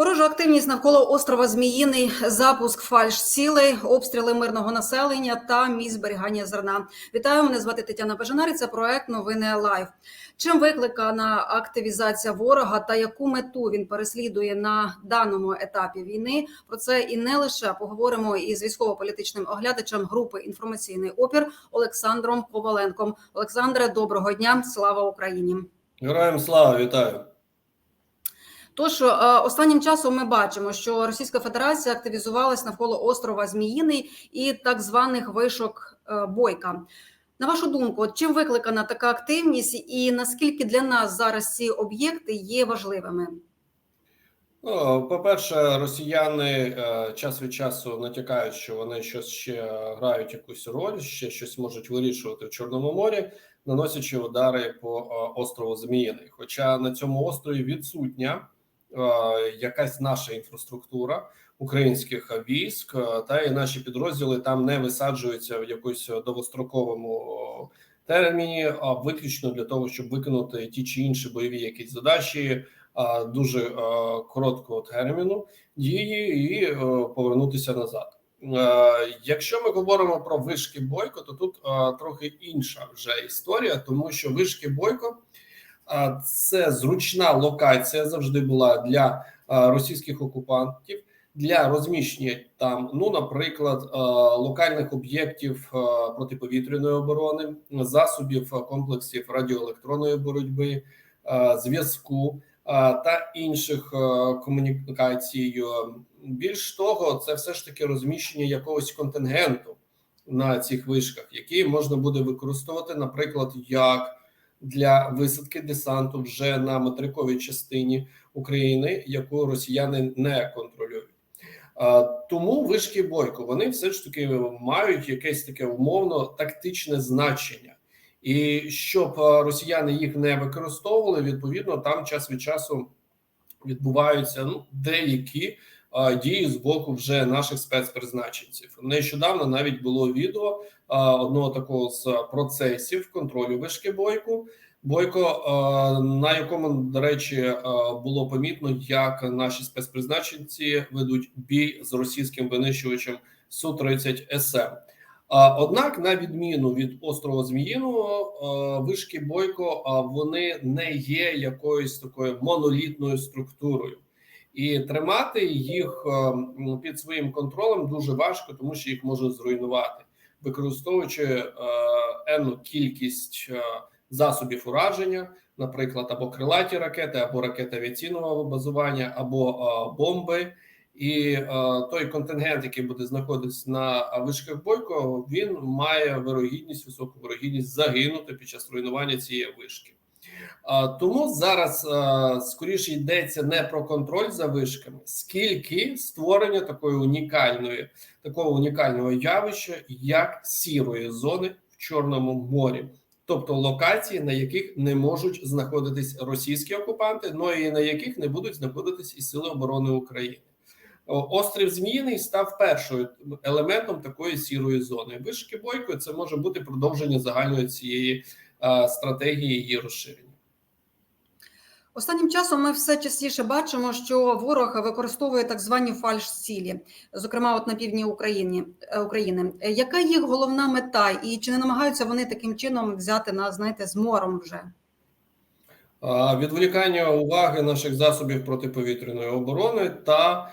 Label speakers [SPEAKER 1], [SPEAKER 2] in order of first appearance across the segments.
[SPEAKER 1] Ворожа активність навколо острова Зміїний, запуск фальш цілей, обстріли мирного населення та місць зберігання зерна. Вітаю, мене звати Тетяна Бажанарі. Це проект Новини Лайв. Чим викликана активізація ворога та яку мету він переслідує на даному етапі війни? Про це і не лише поговоримо із військово-політичним оглядачем групи інформаційний опір Олександром Коваленком. Олександре, доброго дня! Слава Україні!
[SPEAKER 2] Героям слава, вітаю.
[SPEAKER 1] Тож е, останнім часом ми бачимо, що Російська Федерація активізувалась навколо острова Зміїний і так званих вишок е, Бойка. На вашу думку, чим викликана така активність, і наскільки для нас зараз ці об'єкти є важливими?
[SPEAKER 2] Ну, по-перше, росіяни е, час від часу натякають, що вони щось ще грають якусь роль, ще щось можуть вирішувати в Чорному морі, наносячи удари по острову Зміїний. Хоча на цьому острові відсутня якась наша інфраструктура українських військ, е, та і наші підрозділи там не висаджуються в якусь довгостроковому терміні, а виключно для того, щоб виконати ті чи інші бойові якісь задачі дуже короткого терміну дії і повернутися назад. Якщо ми говоримо про вишки бойко, то тут трохи інша вже історія, тому що вишки бойко це зручна локація завжди була для російських окупантів. Для розміщення там, ну, наприклад, локальних об'єктів протиповітряної оборони, засобів комплексів радіоелектронної боротьби, зв'язку та інших комунікацій. Більш того, це все ж таки розміщення якогось контингенту на цих вишках, які можна буде використовувати, наприклад, як для висадки десанту вже на материковій частині України, яку росіяни не контролюють. Тому вишки бойко вони все ж таки мають якесь таке умовно тактичне значення, і щоб росіяни їх не використовували, відповідно там час від часу відбуваються ну деякі дії з боку вже наших спецпризначенців. Нещодавно навіть було відео одного такого з процесів контролю вишки бойку. Бойко, на якому до речі було помітно, як наші спецпризначенці ведуть бій з російським винищувачем су 30 СМ. Однак, на відміну від острова Зміїного, вишки Бойко вони не є якоюсь такою монолітною структурою, і тримати їх під своїм контролем дуже важко, тому що їх можуть зруйнувати, використовуючи енну кількість засобів ураження, наприклад, або крилаті ракети, або ракети авіаційного базування, або бомби. І той контингент, який буде знаходитися на вишках бойко, він має вирогідність, високу вирогідність загинути під час руйнування цієї вишки. Тому зараз скоріше йдеться не про контроль за вишками, скільки створення такої унікальної, такого унікального явища, як сірої зони в Чорному морі тобто локації, на яких не можуть знаходитись російські окупанти, ну і на яких не будуть знаходитись і сили оборони України. Острів Зміїний став першою елементом такої сірої зони. Вишки бойко це може бути продовження загальної цієї стратегії її розширення.
[SPEAKER 1] Останнім часом ми все частіше бачимо, що ворог використовує так звані фальш-цілі, зокрема, от на півдні України України. Яка їх головна мета, і чи не намагаються вони таким чином взяти нас, знаєте, з мором вже?
[SPEAKER 2] Відволікання уваги наших засобів протиповітряної оборони та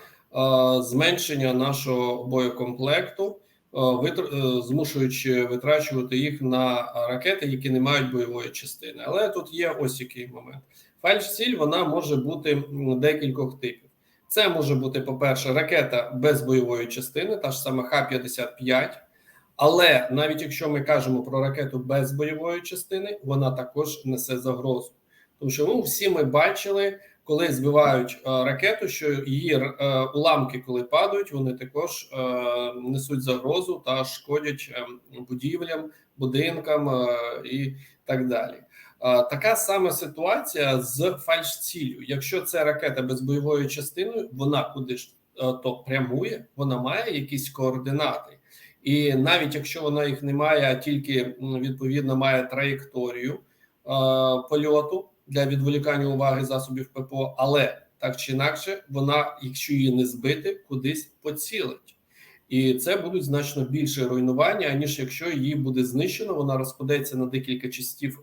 [SPEAKER 2] зменшення нашого боєкомплекту, змушуючи витрачувати їх на ракети, які не мають бойової частини. Але тут є ось який момент. Фальш-ціль вона може бути декількох типів. Це може бути, по-перше, ракета без бойової частини, та ж сама Х-55. Але навіть якщо ми кажемо про ракету без бойової частини, вона також несе загрозу. Тому що ну, всі ми бачили, коли збивають е, ракету, що її е, уламки, коли падають, вони також е, несуть загрозу та шкодять будівлям, будинкам і так далі. Така сама ситуація з фальш-ціллю. Якщо це ракета без бойової частини, вона куди ж то прямує, вона має якісь координати, і навіть якщо вона їх не має, а тільки відповідно має траєкторію польоту для відволікання уваги засобів ППО, але так чи інакше, вона, якщо її не збити, кудись поцілить. І це будуть значно більше руйнування, аніж якщо її буде знищено. Вона розпадеться на декілька частів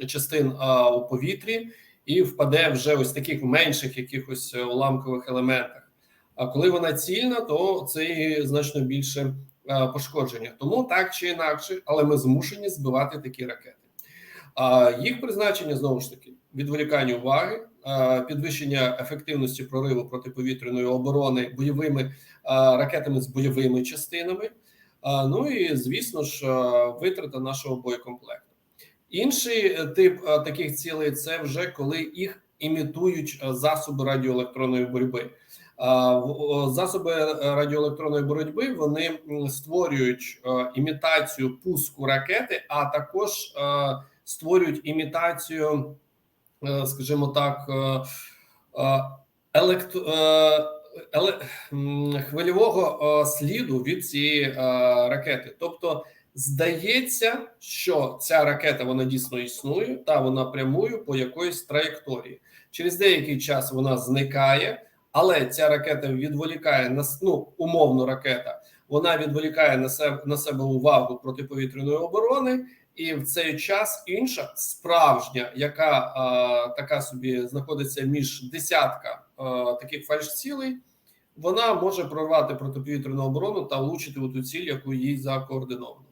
[SPEAKER 2] е, частин е, у повітрі і впаде вже ось таких менших якихось е, уламкових елементах. А коли вона цільна, то це значно більше пошкодження. Тому так чи інакше, але ми змушені збивати такі ракети. А їх призначення знову ж таки відволікання уваги, підвищення ефективності прориву протиповітряної оборони бойовими ракетами з бойовими частинами. Ну і звісно ж, витрата нашого боєкомплекту. Інший е, тип е, таких цілей це вже коли їх імітують е, засоби радіоелектронної боротьби. Засоби радіоелектронної боротьби вони створюють імітацію пуску ракети, а також створюють імітацію, е, скажімо так, е, е, електро, е, еле, хвильового сліду від цієї ракети. Тобто, здається, що ця ракета вона дійсно існує, та вона прямує по якоїсь траєкторії. Через деякий час вона зникає, але ця ракета відволікає на ну, умовно ракета. Вона відволікає на себе на себе увагу протиповітряної оборони, і в цей час інша справжня, яка е, така собі знаходиться між десятка е, таких фальшцілей, вона може прорвати протиповітряну оборону та влучити у ту ціль, яку їй закоординовано.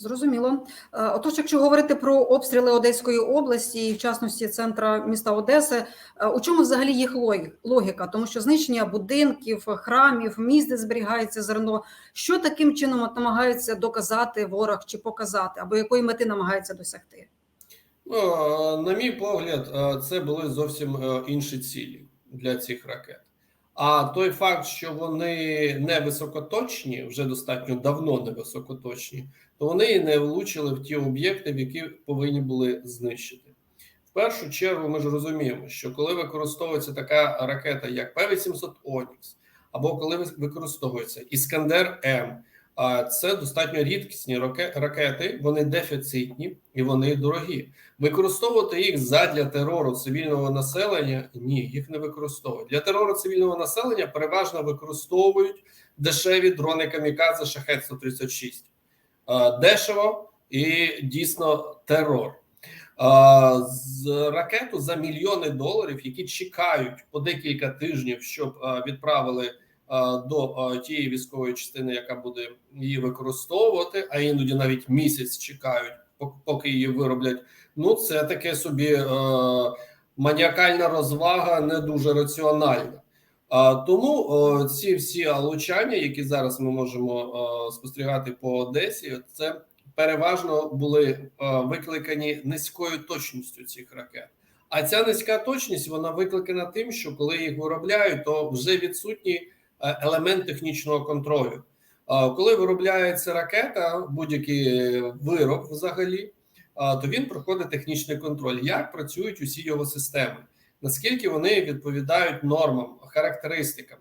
[SPEAKER 1] Зрозуміло. Е, Отож, якщо говорити про обстріли Одеської області, і в частності центра міста Одеси, е, у чому взагалі їх логіка? Тому що знищення будинків, храмів, міст, де зберігається зерно, що таким чином от намагається доказати ворог чи показати, або якої мети намагається досягти?
[SPEAKER 2] Ну, е, на мій погляд, це були зовсім інші цілі для цих ракет. А той факт, що вони не високоточні, вже достатньо давно не високоточні, то вони не влучили в ті об'єкти, в які повинні були знищити. В першу чергу, ми ж розуміємо, що коли використовується така ракета, як П-800 Онікс, або коли використовується Іскандер М, це достатньо рідкісні ракети, вони дефіцитні і вони дорогі. Використовувати їх задля терору цивільного населення ні, їх не використовують. Для терору цивільного населення переважно використовують дешеві дрони камікадзе шахет 136 Е, Дешево і дійсно терор. З ракету за мільйони доларів, які чекають по декілька тижнів, щоб відправили до е, тієї військової частини, яка буде її використовувати, а іноді навіть місяць чекають, пок- поки її вироблять. Ну, це таке собі е, маніакальна розвага, не дуже раціональна. Тому е, ці всі алучання, які зараз ми можемо е, спостерігати по Одесі, це переважно були е, викликані низькою точністю цих ракет. А ця низька точність вона викликана тим, що коли їх виробляють, то вже відсутній е, елемент технічного контролю. Коли виробляється ракета, будь-який вироб взагалі, то він проходить технічний контроль. Як працюють усі його системи, наскільки вони відповідають нормам, характеристикам.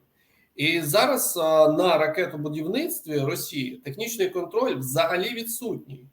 [SPEAKER 2] І зараз на ракетобудівництві Росії технічний контроль взагалі відсутній.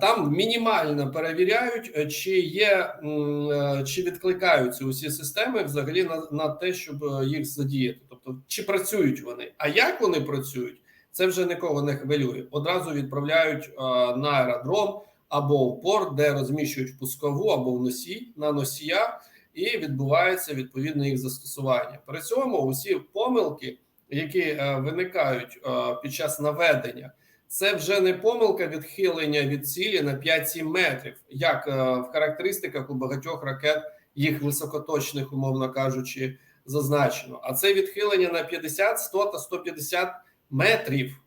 [SPEAKER 2] Там мінімально перевіряють, е, чи є е, чи відкликаються усі системи взагалі на, на те, щоб е, їх задіяти. Тобто, чи працюють вони? А як вони працюють, це вже нікого не хвилює. Одразу відправляють на аеродром або в порт, де розміщують пускову або в носій на носія, і відбувається відповідне їх застосування. При цьому усі помилки, які виникають під час наведення. Це вже не помилка відхилення від цілі на 5-7 метрів, як е, в характеристиках у багатьох ракет, їх високоточних, умовно кажучи, зазначено. А це відхилення на 50, 100 та 150 метрів,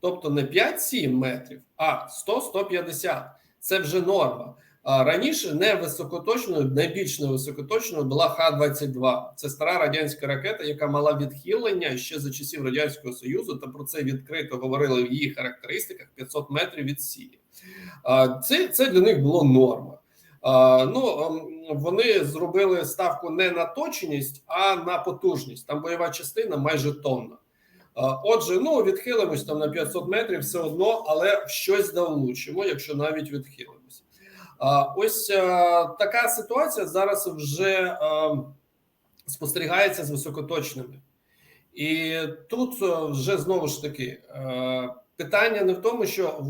[SPEAKER 2] тобто не 5-7 метрів, а 100-150. Це вже норма. Раніше не високоточною, найбільш невисокоточною була Х-22. Це стара радянська ракета, яка мала відхилення ще за часів радянського союзу. Та про це відкрито говорили в її характеристиках 500 метрів від сілі. Це, це для них було норма. Ну ем, вони зробили ставку не на точність, а на потужність. Там бойова частина майже тонна. Отже, ну відхилимось там на 500 метрів все одно, але щось да влучимо, якщо навіть відхилимось. Ось е, така ситуація зараз вже е, спостерігається з високоточними, і тут е, вже знову ж таки питання не в тому, що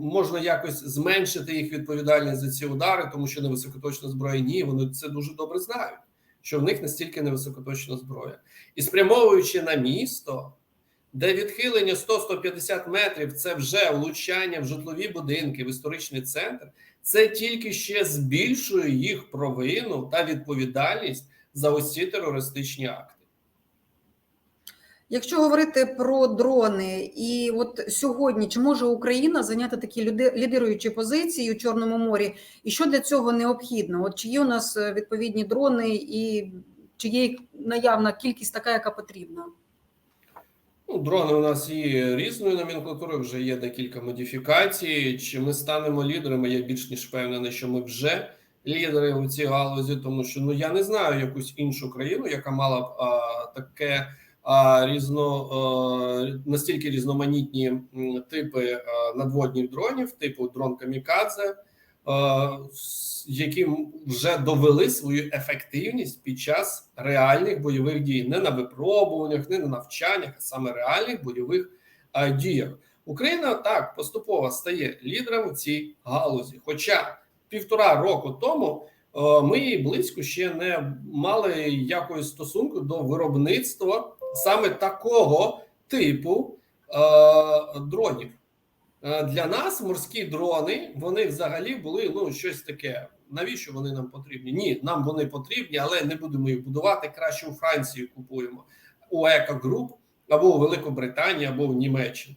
[SPEAKER 2] можна якось зменшити їх відповідальність за ці удари, тому що не високоточна зброя. Ні, вони це дуже добре знають, що в них настільки не високоточна зброя, і спрямовуючи на місто. Де відхилення 100-150 метрів це вже влучання в житлові будинки, в історичний центр, це тільки ще збільшує їх провину та відповідальність за ці терористичні акти.
[SPEAKER 1] Якщо говорити про дрони, і от сьогодні чи може Україна зайняти такі лідируючі позиції у Чорному морі, і що для цього необхідно? От чи є у нас е, відповідні дрони, і чи є наявна кількість така, яка потрібна?
[SPEAKER 2] Ну, дрони у нас є різної номенклатури, вже є декілька модифікацій. Чи ми станемо лідерами? Я більш ніж впевнений, що ми вже лідери у цій галузі, тому що ну я не знаю якусь іншу країну, яка мала б а, таке а, різно а, настільки різноманітні типи а, надводних дронів, типу дрон Камікадзе, які вже довели свою ефективність під час реальних бойових дій, не на випробуваннях, не на навчаннях, а саме реальних бойових діях. Україна так поступово стає лідером у цій галузі. Хоча півтора року тому е, ми і близько ще не мали якогось стосунку до виробництва саме такого типу е, дронів. Е, Для нас морські дрони вони взагалі були ну щось таке. Навіщо вони нам потрібні? Ні, нам вони потрібні, але не будемо їх будувати. Краще у Франції купуємо у Еко Груп або у Великобританії, або в Німеччині.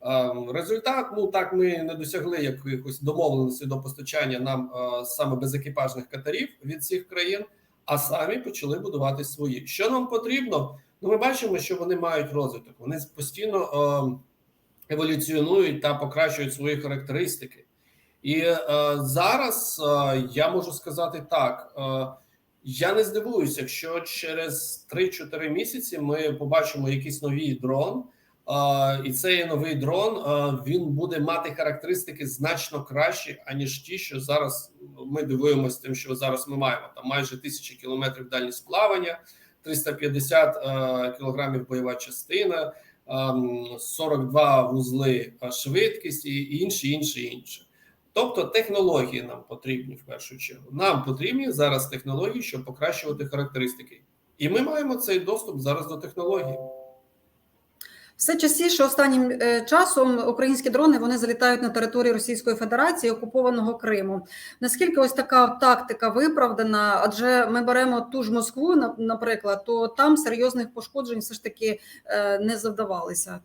[SPEAKER 2] Ем, Результат, ну так ми не досягли якихось домовленостей до постачання нам е, саме безекіпажних катерів від цих країн, а самі почали будувати свої. Що нам потрібно? Ну, ми бачимо, що вони мають розвиток. Вони постійно ем, еволюціонують та покращують свої характеристики. І е, зараз е, я можу сказати так: е, я не здивуюся, якщо через 3-4 місяці ми побачимо якийсь новий дрон. Е, і цей новий дрон е, він буде мати характеристики значно кращі, аніж ті, що зараз ми дивуємося тим, що зараз ми маємо там майже тисячі кілометрів дальність плавання, 350 е, кілограмів бойова частина, 42 вузли швидкість і інше, інше, інше. Тобто технології нам потрібні в першу чергу. Нам потрібні зараз технології, щоб покращувати характеристики, і ми маємо цей доступ зараз до технологій.
[SPEAKER 1] Все частіше останнім е, часом українські дрони вони залітають на територію Російської Федерації окупованого Криму. Наскільки ось така тактика виправдана? Адже ми беремо ту ж Москву, наприклад, то там серйозних пошкоджень все ж таки е, не завдавалися.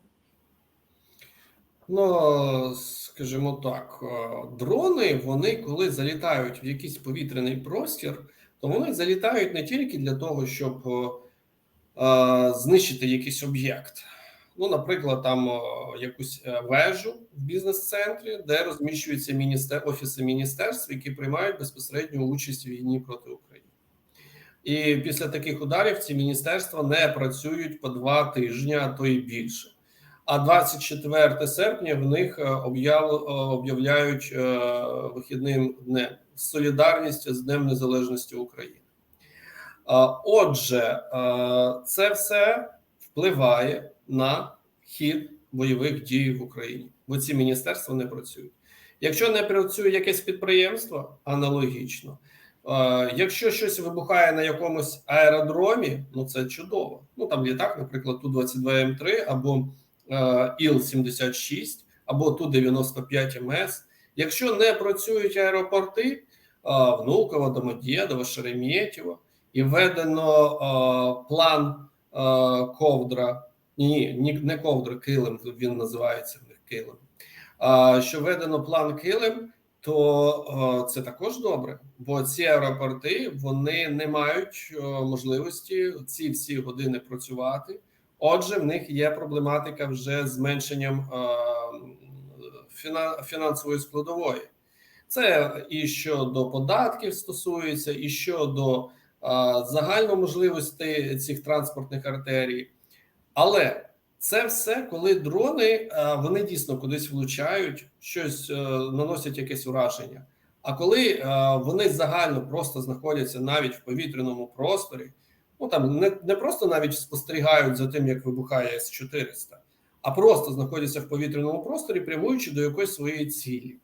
[SPEAKER 2] Ну, скажімо так, е, дрони, вони коли залітають в якийсь повітряний простір, то вони залітають не тільки для того, щоб е, знищити якийсь об'єкт. Ну, наприклад, там е, якусь е, вежу в бізнес-центрі, де розміщуються міністер... офіси міністерств, які приймають безпосередню участь у війні проти України. І після таких ударів ці міністерства не працюють по два тижні, а то і більше. А 24 серпня в них е, об'яв, об'являють вихідним днем солідарність з Днем Незалежності України. Отже, це все впливає на хід бойових дій в Україні, бо ці міністерства не працюють. Якщо не працює якесь підприємство, аналогічно. Якщо щось вибухає на якомусь аеродромі, ну це чудово. Ну там літак, наприклад, ту 22 М3 або е, Іл-76, або ту 95 МС. Якщо не працюють аеропорти Внуково, Домодєдово, Шереметьєво, і введено план ковдра, ні, ні, не ковдра, килим, він називається в них килим. А що введено план килим, то це також добре, бо ці аеропорти вони не мають можливості ці всі години працювати. Отже, в них є проблематика вже зменшенням фіна- фінансової складової. Це і щодо податків стосується, і щодо е, загальноможливостей цих транспортних артерій. Але це все, коли дрони е, вони дійсно кудись влучають, щось е, наносять якесь ураження. А коли е, вони загально просто знаходяться навіть в повітряному просторі, ну там не, не просто навіть спостерігають за тим, як вибухає С-400, а просто знаходяться в повітряному просторі, прямуючи до якоїсь своєї цілі.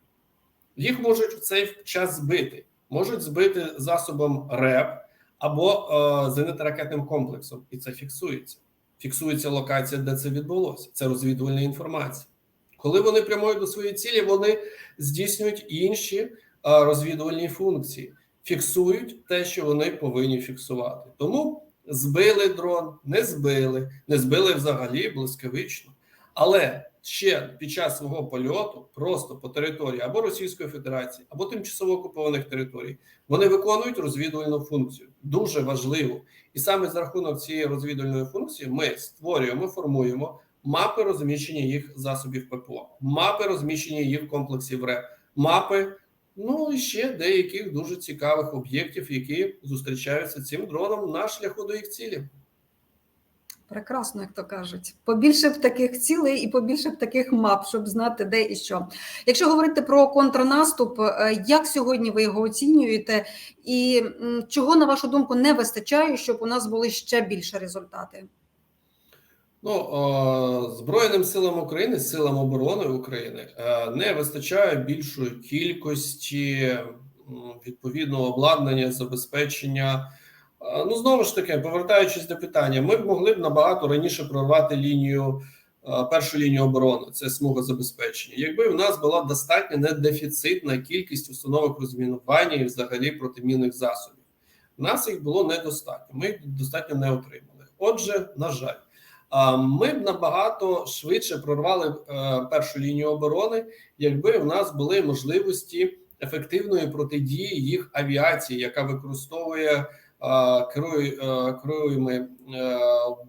[SPEAKER 2] Їх можуть в цей час збити, можуть збити засобом РЕП або е, зенитно-ракетним комплексом, і це фіксується. Фіксується локація, де це відбулося. Це розвідувальна інформація. Коли вони прямують до своєї цілі, вони здійснюють інші розвідувальні функції, фіксують те, що вони повинні фіксувати. Тому збили дрон, не збили, не збили взагалі блискавично. Але ще під час свого польоту, просто по території або Російської Федерації, або тимчасово окупованих територій, вони виконують розвідувальну функцію. Дуже важливо. І саме за рахунок цієї розвідувальної функції ми створюємо, формуємо мапи розміщення їх засобів ППО, мапи розміщення їх комплексів РЕП, мапи. Ну і ще деяких дуже цікавих об'єктів, які зустрічаються цим дроном на шляху до їх цілі.
[SPEAKER 1] Прекрасно, як то кажуть. Побільше б таких цілей і побільше б таких мап, щоб знати, де і що. Якщо говорити про контрнаступ, е, як сьогодні ви його оцінюєте, і чого, на вашу думку, не вистачає, щоб у нас були ще більше результати?
[SPEAKER 2] Ну, Збройним силам України, силам оборони України е, не вистачає більшої кількості відповідного обладнання, забезпечення. Ну, знову ж таки, повертаючись до питання, ми б могли б набагато раніше прорвати лінію, першу лінію оборони, це смуга забезпечення. Якби в нас була достатньо недефіцитна кількість установок розмінування і взагалі протимінних засобів. У нас їх було недостатньо. Ми їх достатньо не отримали. Отже, на жаль. Ми б набагато швидше прорвали е, першу лінію оборони, якби в нас були можливості ефективної протидії їх авіації, яка використовує керуємо е,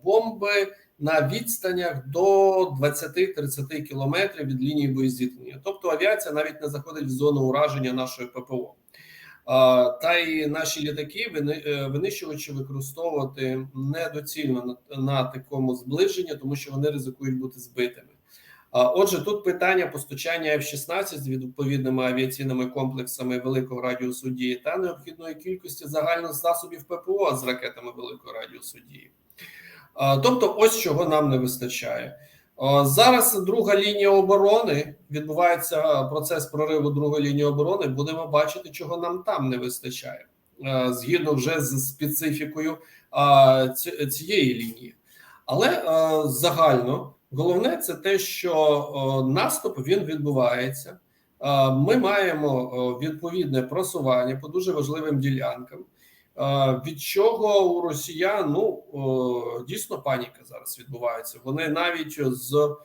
[SPEAKER 2] бомби на відстанях до 20-30 кілометрів від лінії боєзіткнення. Тобто авіація навіть не заходить в зону ураження нашої ППО. Та й наші літаки е, винищувачі використовувати недоцільно на такому зближенні, тому що вони ризикують бути збитими. Отже, тут питання постачання F-16 з відповідними авіаційними комплексами великого радіусу дії та необхідної кількості загальних засобів ППО з ракетами великого радіусу дії. Тобто, ось чого нам не вистачає. Зараз друга лінія оборони відбувається процес прориву другої лінії оборони. Будемо бачити, чого нам там не вистачає згідно вже з специфікою цієї лінії. Але загально головне це те, що наступ він відбувається. Ми маємо відповідне просування по дуже важливим ділянкам. Від чого у росіян ну дійсно паніка зараз відбувається. Вони навіть з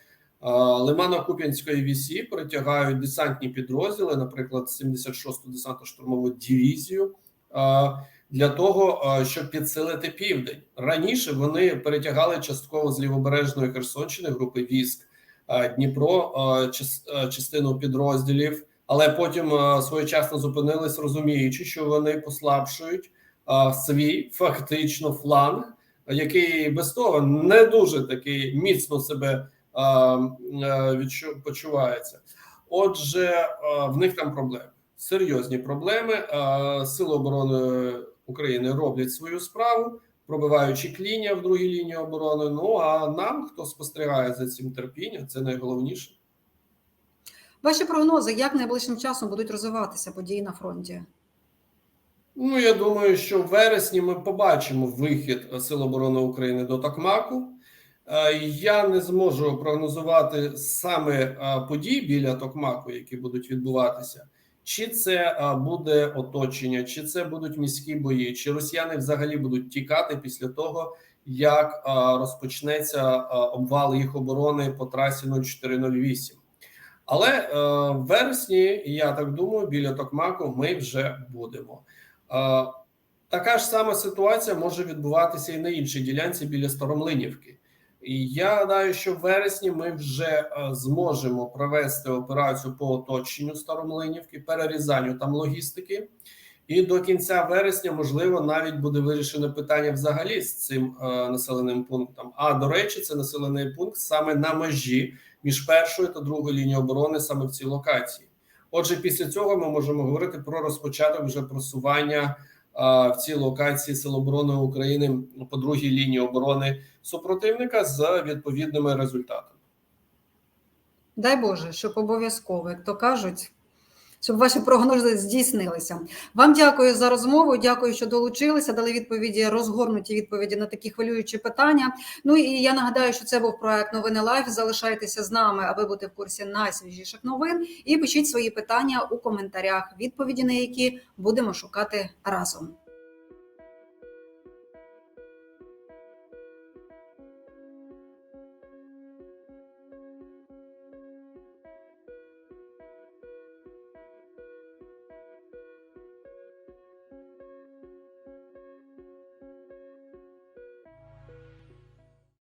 [SPEAKER 2] Лимано-Куп'янської вісі притягають десантні підрозділи, наприклад, 76-ту десантно-штурмову дивізію, е, для того, щоб підсилити південь. Раніше вони перетягали частково з лівобережної Херсонщини групи військ Дніпро, час- частину підрозділів, але потім своєчасно зупинились, розуміючи, що вони послабшують свій фактично фланг, який без того не дуже такий міцно себе почувається. Отже, в них там проблеми, серйозні проблеми. Сили оборони України роблять свою справу, пробиваючи клінія в другій лінії оборони. Ну а нам, хто спостерігає за цим терпінням, це найголовніше.
[SPEAKER 1] Ваші прогнози, як найближчим часом будуть розвиватися події на фронті?
[SPEAKER 2] Ну, я думаю, що в вересні ми побачимо вихід Сил оборони України до Токмаку. Е, Я не зможу прогнозувати саме е, події біля Токмаку, які будуть відбуватися. Чи це буде оточення, чи це будуть міські бої, чи росіяни взагалі будуть тікати після того, як розпочнеться обвал їх оборони по трасі 0408. Але е, в вересні, я так думаю, біля Токмаку ми вже будемо. Така ж сама ситуація може відбуватися і на іншій ділянці біля Старомлинівки. Я гадаю, що в вересні ми вже е, зможемо провести операцію по оточенню Старомлинівки, перерізанню там логістики. І до кінця вересня, можливо, навіть буде вирішено питання взагалі з цим е, населеним пунктом. А до речі, це населений пункт саме на межі між першою та другою лінією оборони, саме в цій локації. Отже, після цього ми можемо говорити про розпочаток вже просування в цій локації Сил оборони України по другій лінії оборони супротивника з відповідними результатами.
[SPEAKER 1] Дай Боже, щоб обов'язково, як то кажуть, щоб ваші прогнози здійснилися. Вам дякую за розмову. Дякую, що долучилися, дали відповіді, розгорнуті відповіді на такі хвилюючі питання. Ну і я нагадаю, що це був проект Новини Лайф. Залишайтеся з нами, аби бути в курсі найсвіжіших новин. І пишіть свої питання у коментарях, відповіді на які будемо шукати разом.